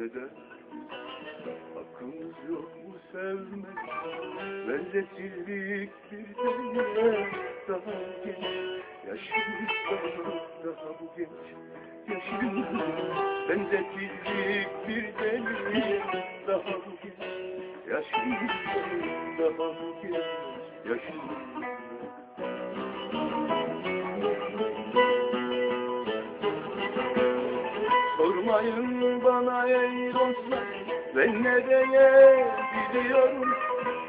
Neden? Hakkımız yok mu sevmek? Lezzetsizlik bir dünya daha genç Yaşımız daha, bu genç Yaşımız Lezzetsizlik bir deli daha bu genç Yaşımız daha bu genç Yaşımız Sormayın bana ey dostlar. Ben nereye gidiyorum?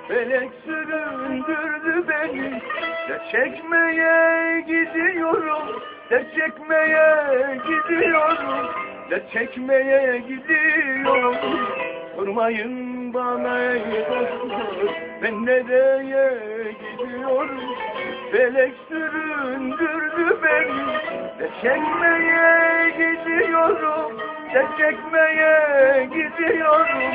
Felek süründürdü beni. De çekmeye gidiyorum. De çekmeye gidiyorum. De çekmeye gidiyorum. Sormayın bana ey dostlar. Ben nereye gidiyorum? Felek süründürdü beni. De çekmeye gidiyorum. De çekmeye gidiyorum.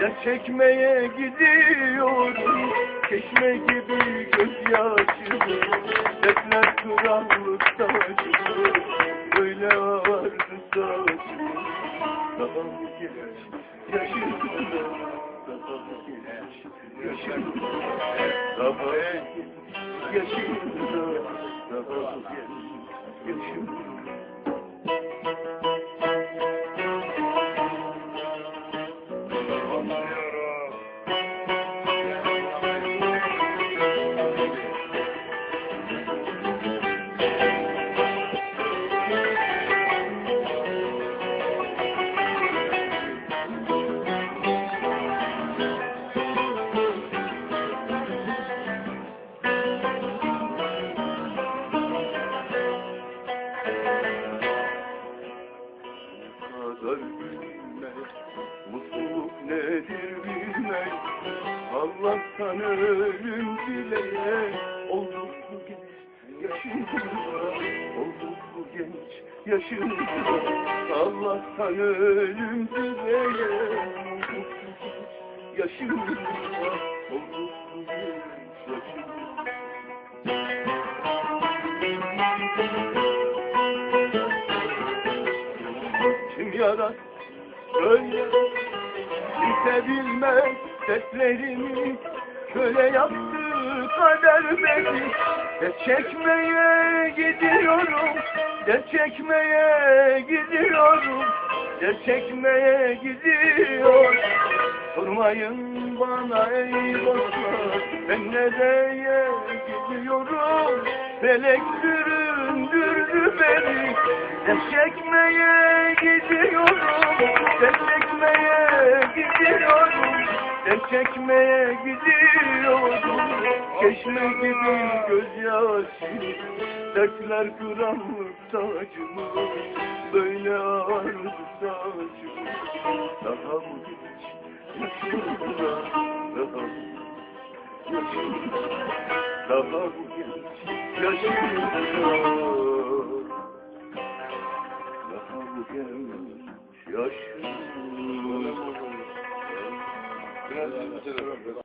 De çekmeye gidiyorum. Çeşme gibi gözyaşımı Defner karanlıkta acımı Böyle ağardı saçımı mı genç yaşımda mı genç yaşımda genç yaşımda mı genç yaşımda Allah'tan ölüm dileye Olduk bu genç yaşımızda Olduk bu genç yaşımızda Allah'tan ölüm dileye Olduk bu genç yaşımızda Olduk bu genç yaşımızda Kim yarar? Böyle Kimse seslerimi Köle yaptı kader beni. De çekmeye gidiyorum De çekmeye gidiyorum De çekmeye gidiyorum. Sormayın bana ey dostlar Ben nereye gidiyorum? Felek beni De çekmeye gidiyorum De çekmeye gidiyorum De çekmeye gidiyorum Çeşme gibi gözyaşı Dertler karanlıkta acımı Böyle ağırdı saçımı Daha mı genç yaşımda Daha mı yaşımda Daha mı genç yaşımda genç yaşımda Biraz